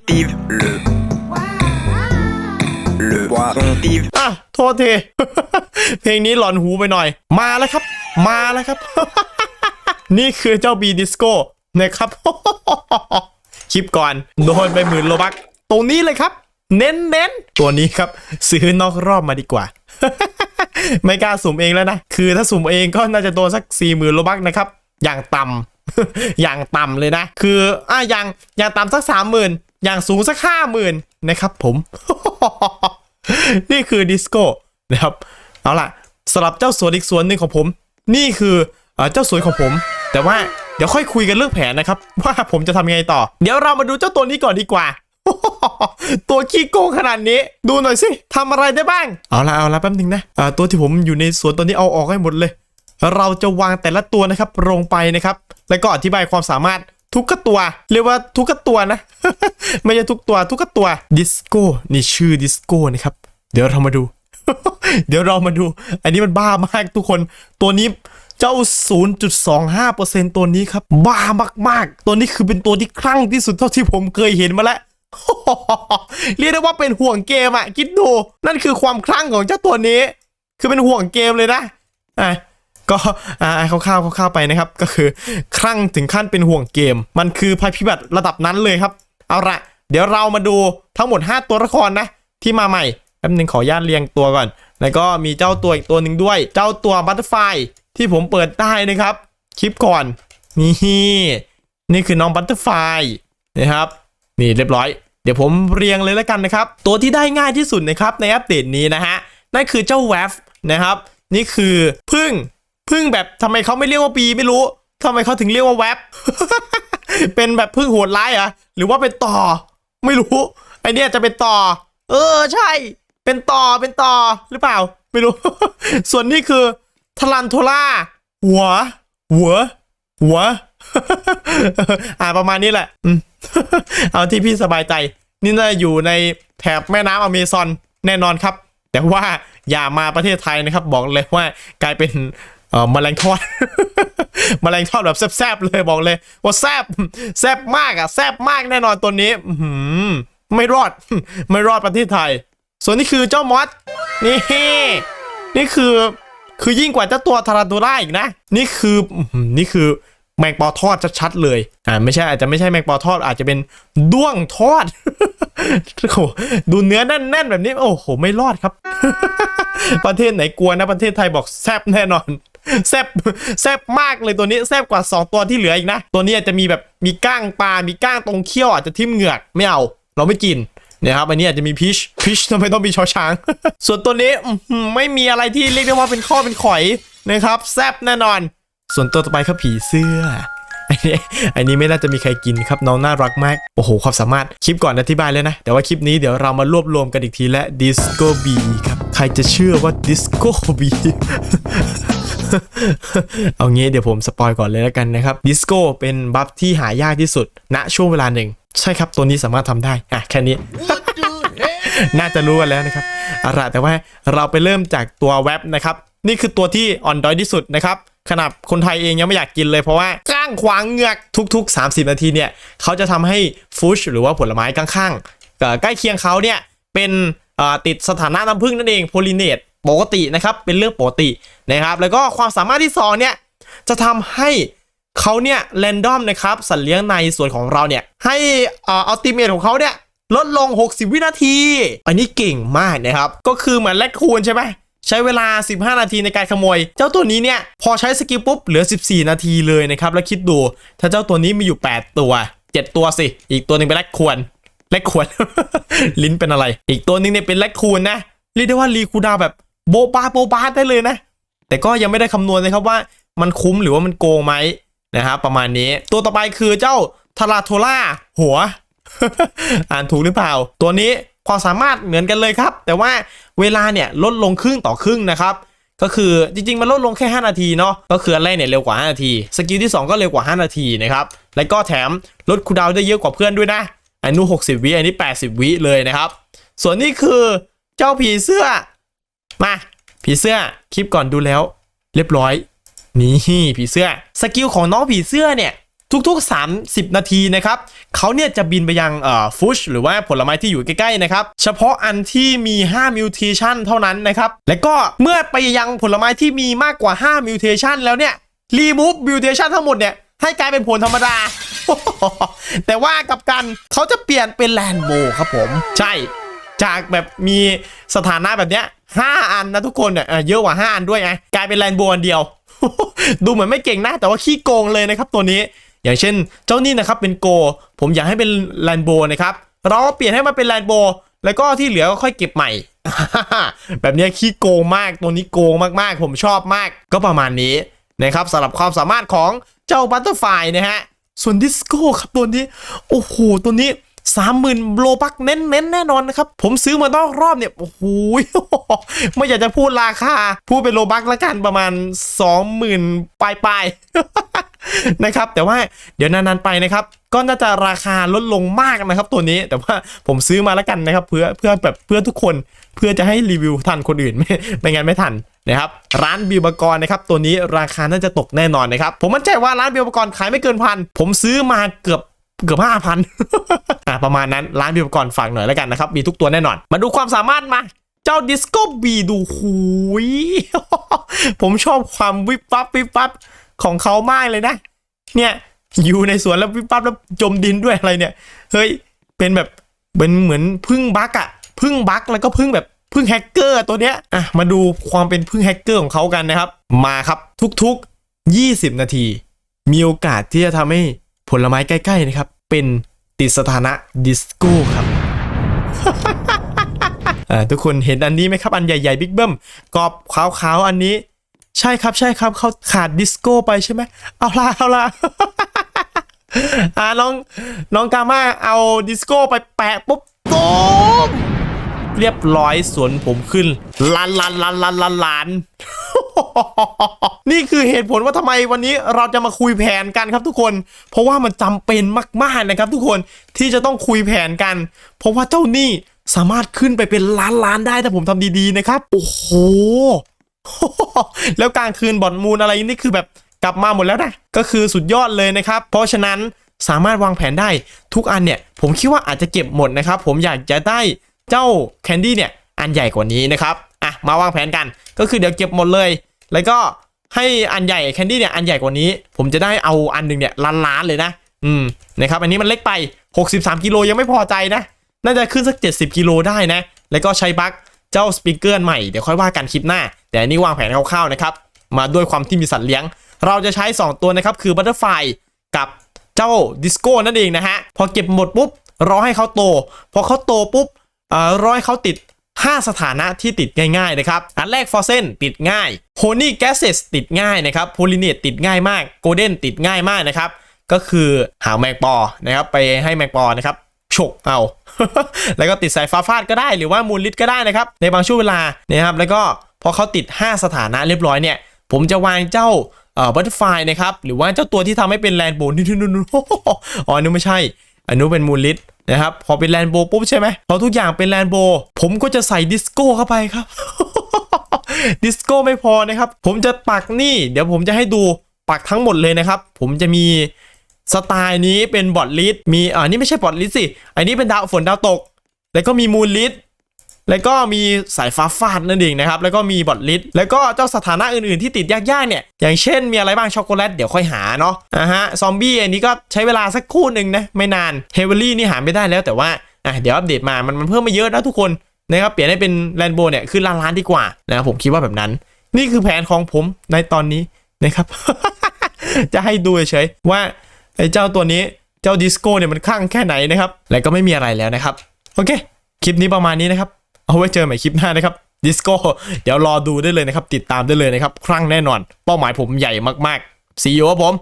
active le le boisson active อะโทษที เพลงนี้หลอนหูไปหน่อย มาแล้วครับ มาแล้วครับ นี่คือเจ้าบีดิสโก้นะครับ คลิปก่อน โดนไปหมื่นโลบัก ตรงนี้เลยครับ เน้นเน้นๆตัวนี้ครับ ซื้อนอกรอบมาดีกว่า ไม่กล้าสุ่มเองแล้วนะ คือถ้าสุ่มเองก็น่าจะโดนสัก4 0,000โลบักนะครับ อย่างต่ำอย่างต่ำเลยนะ คืออะอย่างอย่างต่ำสัก30,000 อย่างสูงสัก50,000นนะครับผม นี่คือดิสโก้นะครับ เอาล่ะสำหรับเจ้าสวนอีกสวนหนึ่งของผม นี่คือเอ่อเจ้าสวนของผม แต่ว่าเดี๋ยวค่อยคุยกันเรื่องแผนนะครับ ว่าผมจะทำยังไงต่อ เดี๋ยวเรามาดูเจ้าตัวนี้ก่อนดีกว่า ตัวขี้โกงขนาดนี้ ดูหน่อยสิทำอะไรได้บ้าง เอาละเอาละแป๊บนึงนะตัวที่ผมอยู่ในสวนตัวนี้เอาออกให้หมดเลย เราจะวางแต่ละตัวนะครับลงไปนะครับ แล้วก็อธิบายความสามารถ ทุกตัว เรียกว่าทุกตัวนะ ไม่ใช่ทุกตัวทุกตัวดิสโก้นี่ชื่อดิสโก้นะครับ เดี๋ยวเรามาดู เดี๋ยวเรามาดู อันนี้มันบ้ามากทุกคน ตัวนี้เจ้า 0.25%ตัวนี้ครับ บ้ามากๆ ตัวนี้คือเป็นตัวที่คลั่งที่สุดเท่าที่ผมเคยเห็นมาแล้วเรียกได้ว่าเป็นห่วงเกมอะคิดดู นั่นคือความคลั่งของเจ้าตัวนี้ คือเป็นห่วงเกมเลยนะอะ ก็อ่าคร่าวๆคร่าวๆไปนะครับ ก็คือคลั่งถึงขั้นเป็นห่วงเกม มันคือภัยพิบัติระดับนั้นเลยครับ เอาละเดี๋ยวเรามาดูทั้งหมด 5 ตัวละครนะ ที่มาใหม่แป๊บนึงขออนุญาตเรียงตัวก่อน แล้วก็มีเจ้าตัวอีกตัวหนึ่งด้วย เจ้าตัวบัตเตอร์ไฟที่ผมเปิดได้นะครับ คลิปก่อน นี่นี่คือน้องบัตเตอร์ไฟนะครับ นี่เรียบร้อย เดี๋ยวผมเรียงเลยแล้วกันนะครับ ตัวที่ได้ง่ายที่สุดนะครับในอัปเดตนี้นะฮะ นั่นคือเจ้าแวฟนะครับ นี่คือพึ่ง พึ่งแบบทำไมเขาไม่เรียกว่าปีไม่รู้ทำไมเขาถึงเรียกว่าแวบเป็นแบบพึ่งโหดร้ายเหรอะหรือว่าเป็นต่อ ไม่รู้ไอเนี้ยจะเป็นต่อ เออใช่ เป็นต่อเป็นต่อหรือเปล่า ไม่รู้ ส่วนนี้คือทลันโทล่าหัว หัว หัว อ่าประมาณนี้แหละเอาที่พี่สบายใจ นี่น่าอยู่ในแถบแม่น้ำอเมซอนแน่นอนครับ แต่ว่าอย่ามาประเทศไทยนะครับ บอกเลยว่ากลายเป็น เออแมลงทอดแมลงทอดแบบแซบๆเลยบอกเลย ว่าแซบแซบมากอะแซบมากแน่นอนตัวนี้อื้อหือไม่รอด ไม่รอดประเทศไทย ส่วนนี้คือเจ้ามอสนี่นี่คือคือยิ่งกว่าเจ้าตัวทาราโดราอีกนะ นี่คืออื้อหือนี่คือแมงปอทอดชัดๆเลย อ่าไม่ใช่อาจจะไม่ใช่แมงปอทอดอาจจะเป็นด้วงทอดโอ้โหดูเนื้อแน่นๆแบบนี้ โอ้โห ไม่รอดครับ ประเทศไหนกลัวนะประเทศไทยบอกแซบแน่นอน แซบแซบมากเลยตัวนี้แซบกว่า 2 ตัวที่เหลืออีกนะ ตัวนี้อาจจะมีแบบมีก้างปลา มีก้างตรงเขี้ยวอาจจะทิ่มเหงือกไม่เอา เราไม่กินนะครับอันนี้อาจจะมีพิชพิชทำไมต้องมีชอช้าง ส่วนตัวนี้ไม่มีอะไรที่เรียกได้ว่าเป็นข้อเป็นข่อยนะครับ แซบแน่นอน ส่วนตัวต่อไปครับผีเสื้ออันนี้อันนี้ไม่น่าจะมีใครกินครับน้องน่ารักมาก โอ้โห ความสามารถคลิปก่อนอธิบายเลยนะ แต่ว่าคลิปนี้เดี๋ยวเรามารวบรวมกันอีกทีและ Disco B ครับ ใครจะเชื่อว่า Disco B เอางี้เดี๋ยวผมสปอยก่อนเลยแล้วกันนะครับ Disco เป็นบัฟที่หายากที่สุด ณช่วงเวลาหนึ่ง ใช่ครับตัวนี้สามารถทำได้อะแค่นี้ น่าจะรู้กันแล้วนะครับอาละแต่ว่าเราไปเริ่มจากตัวเว็บนะครับ นี่คือตัวที่อ่อนด้อยที่สุดนะครับขนาดคนไทยเองยังไม่อยากกินเลยเพราะว่าก้างขวางเงือกทุก ๆ 30 นาทีเนี่ยเขาจะทำให้ฟูชหรือว่าผลไม้ข้างๆใกล้เคียงเขาเนี่ยเป็นติดสถานะน้ำผึ้งนั่นเองโพลิเนต ปกตินะครับเป็นเรื่องปกตินะครับ แล้วก็ความสามารถที่สองเนี่ยจะทำให้เขาเนี่ยแรนดอมนะครับสัตว์เลี้ยงในส่วนของเราเนี่ยให้อ่ออัลติเมทของเขาเนี่ยลดลง 60 วินาที อันนี้เก่งมากนะครับ ก็คือเหมือนแลกคูณใช่ไหมใช้เวลา 15 นาทีในการขโมย เจ้าตัวนี้เนี่ย พอใช้สกิลปุ๊บ เหลือ 14 นาทีเลยนะครับ แล้วคิดดู ถ้าเจ้าตัวนี้มีอยู่ 8 ตัว 7 ตัวสิ อีกตัวหนึ่งเป็นแลกควรแลกควร ลิ้นเป็นอะไร อีกตัวหนึ่งเนี่ยเป็นแลกคูณนะ เรียกได้ว่ารีคูดาแบบ โบบาโบบาได้เลยนะ แต่ก็ยังไม่ได้คำนวณนะครับว่ามันคุ้มหรือว่ามันโกงไหมนะครับประมาณนี้ตัวต่อไปคือเจ้าทาราโทล่าหัว อ่านถูกหรือเปล่า ตัวนี้ความสามารถเหมือนกันเลยครับ แต่ว่าเวลาเนี่ยลดลงครึ่งต่อครึ่งนะครับ ก็คือจริงๆ มันลดลงแค่ 5 นาทีเนาะก็คืออันแรกเนี่ยเร็วกว่า 5 นาที สกิลที่ 2 ก็เร็วกว่า 5 นาทีนะครับ แล้วก็แถมลดคูดาวได้เยอะกว่าเพื่อนด้วยนะอันนู้น60 วิอันนี้ 80 วิเลยนะครับ ส่วนนี้คือเจ้าผีเสื้อ มาผีเสื้อคลิปก่อนดูแล้ว เรียบร้อย นี่ผีเสื้อสกิลของน้องผีเสื้อเนี่ยทุกๆ 30 นาทีนะครับเขาเนี่ยจะบินไปยังเอ่อฟุชหรือว่าผลไม้ที่อยู่ใกล้ๆนะครับ เฉพาะอันที่มี 5 มิวเทชันเท่านั้นนะครับ และก็เมื่อไปยังผลไม้ที่มีมากกว่า 5 มิวเทชันแล้วเนี่ยรีมูฟมิวเทชันทั้งหมดเนี่ย ให้กลายเป็นผลธรรมดา แต่ว่ากับกันเขาจะเปลี่ยนเป็นแลนโบครับผม ใช่ จากแบบมีสถานะแบบเนี้ย ห้าอันนะทุกคนเนี่ยเยอะกว่า 5 อันด้วยไงกลายเป็นแลนโบอันเดียว ดูเหมือนไม่เก่งนะแต่ว่าขี้โกงเลยนะครับตัวนี้ อย่างเช่น เจ้านี่นะครับเป็นโก ผมอยากให้เป็นแลนโบนะครับเราเปลี่ยนให้มันเป็นแลนโบแล้วก็ที่เหลือก็ค่อยเก็บใหม่ แบบนี้ขี้โกงมากตัวนี้โกงมากๆ ผมชอบมากก็ประมาณนี้นะครับสำหรับความสามารถของเจ้าบัตเตอร์ไฟนะฮะส่วนดิสโก้ครับตัวนี้ โอ้โหตัวนี้ สามหมื่นโลบักเน้นเน้นๆแน่นอนนะครับ ผมซื้อมานอกรอบเนี่ย โอ้โห ไม่อยากจะพูดราคา พูดเป็นโลบักละกันประมาณ 20,000ปลายปลายๆนะครับ แต่ว่าเดี๋ยวนานๆไปนะครับ ก็น่าจะราคาลดลงมากนะครับ ตัวนี้แต่ว่าผมซื้อมาแล้วกันนะครับ เพื่อเพื่อแบบเพื่อทุกคนเพื่อจะให้รีวิวทันคนอื่นไม่ไม่งั้นไม่ทันนะครับร้านบิวบกรนะครับตัวนี้ราคาน่าจะตกแน่นอนนะครับผมมั่นใจว่าร้านบิวบกรขายไม่เกินพันผมซื้อมาเกือบ เกือบห้าพันอะประมาณนั้นร้านบิวกรฝากหน่อยแล้วกันนะครับ มีทุกตัวแน่นอน มาดูความสามารถมาเจ้าดิสโก้บีดูหูยผมชอบความวิบวับวิบวับของเขามากเลยนะ เนี่ยอยู่ในสวนแล้ววิบวับแล้วจมดินด้วยอะไรเนี่ย เฮ้ย เป็นแบบเป็นเหมือนพึ่งบักอะพึ่งบักแล้วก็พึ่งแบบพึ่งแฮกเกอร์ตัวเนี้ยอะมาดูความเป็นพึ่งแฮกเกอร์ของเขากันนะครับ มาครับทุกๆ 20 นาที มีโอกาสที่จะทำให้ ผลไม้ใกล้ๆนะครับ เป็นติดสถานะดิสโก้ครับทุกคนเห็นอันนี้ไหมครับ อันใหญ่ๆบิ๊กเบิ้มกรอบขาวๆอันนี้ ใช่ครับใช่ครับเขาขาดดิสโก้ไปใช่ไหมเอาละเอาละอ่าน้องน้องกาม่าเอาดิสโก้ไปแปะปุ๊บตูมเรียบร้อยสวนผมขึ้นลันลันลันลันลันลั นี่คือเหตุผลว่าทำไมวันนี้เราจะมาคุยแผนกันครับทุกคน เพราะว่ามันจำเป็นมากๆนะครับ ทุกคนที่จะต้องคุยแผนกัน เพราะว่าเจ้าหนี่สามารถขึ้นไปเป็นล้านล้านได้ถ้าผมทำดีๆนะครับ โอ้โห แล้วกลางคืนบ่อนมูลอะไรนี่คือแบบกลับมาหมดแล้วนะ ก็คือสุดยอดเลยนะครับ เพราะฉะนั้นสามารถวางแผนได้ทุกอันเนี่ย ผมคิดว่าอาจจะเก็บหมดนะครับ ผมอยากจะได้เจ้าแคนดี้เนี่ยอันใหญ่กว่านี้นะครับ อะมาวางแผนกัน ก็คือเดี๋ยวเก็บหมดเลย แล้วก็ให้อันใหญ่แคนดี้เนี่ยอันใหญ่กว่านี้ ผมจะได้เอาอันหนึ่งเนี่ยล้านๆเลยนะ อืมนะครับอันนี้มันเล็กไป 63กิโลยังไม่พอใจนะ น่าจะขึ้นสัก 70กิโลได้นะ แล้วก็ใช้บั๊กเจ้าสปีกเกอร์ใหม่เดี๋ยวค่อยว่ากันคลิปหน้า แต่อันนี้วางแผนคร่าวๆนะครับมาด้วยความที่มีสัตว์เลี้ยง เราจะใช้ 2 ตัวนะครับ คือบัตเตอร์ไฟกับเจ้าดิสโก้นั่นเองนะฮะ พอเก็บหมดปุ๊บ รอให้เขาโต พอเขาโตปุ๊บเอ่อรอให้เขาติด 5 สถานะที่ติดง่ายๆนะครับ อันแรกฟอร์เซนติดง่ายโฮนี่แกสเซสติดง่ายนะครับโพลิเนตติดง่ายมากโกลเด้นติดง่ายมากนะครับ ก็คือหาแมงปอนะครับไปให้แมงปอนะครับฉกเอา แล้วก็ติดสายฟ้าฟาดก็ได้หรือว่ามูลลิตก็ได้นะครับ ในบางช่วงเวลานะครับ แล้วก็พอเขาติด 5 สถานะเรียบร้อยเนี่ย ผมจะวางเจ้าเอ่อบัตเตอร์ไฟนะครับ หรือว่าเจ้าตัวที่ทำให้เป็นแลนโบนี่นู่นนู่นอ๋อนนู้นไม่ใช่ อันนู้นเป็นมูลลิตนะครับพอเป็นแลนโบปุ๊บใช่ไหมพอทุกอย่างเป็นแลนโบผมก็จะใส่ดิสโก้เข้าไปครับ ดิสโก้ไม่พอนะครับ ผมจะปักนี่ เดี๋ยวผมจะให้ดูปักทั้งหมดเลยนะครับ ผมจะมีสไตล์นี้เป็นบอดลิสมีอ่านี่ไม่ใช่บอดลิสสิ อันนี้เป็นดาวฝนดาวตก แล้วก็มีมูลลิส แล้วก็มีสายฟ้าฟาดนั่นเองนะครับ แล้วก็มีบอดลิสแล้วก็เจ้าสถานะอื่นๆที่ติดยากๆเนี่ย อย่างเช่นมีอะไรบ้างช็อกโกแลตเดี๋ยวค่อยหาเนาะอะฮะ ซอมบี้อันนี้ก็ใช้เวลาสักครู่หนึ่งนะ ไม่นานเฮเวอรี่นี่หาไม่ได้แล้วแต่ว่าอะเดี๋ยวอัปเดตมามันมันเพิ่มมาเยอะนะทุกคนนะครับเปลี่ยนให้เป็นแลนโบเนี่ยขึ้นล้านล้านๆดีกว่านะครับผมคิดว่าแบบนั้น นี่คือแผนของผมในตอนนี้นะครับ จะให้ดูเฉยๆว่าไอ้เจ้าตัวนี้เจ้าดิสโก้เนี่ยมันคลั่งแค่ไหนนะครับ และก็ไม่มีอะไรแล้วนะครับ โอเค คลิปนี้ประมาณนี้นะครับ เอาไว้เจอใหม่คลิปหน้านะครับดิสโก้เดี๋ยวรอดูได้เลยนะครับ ติดตามได้เลยนะครับ ครั้งแน่นอน เป้าหมายผมใหญ่มากๆซีอีโอผม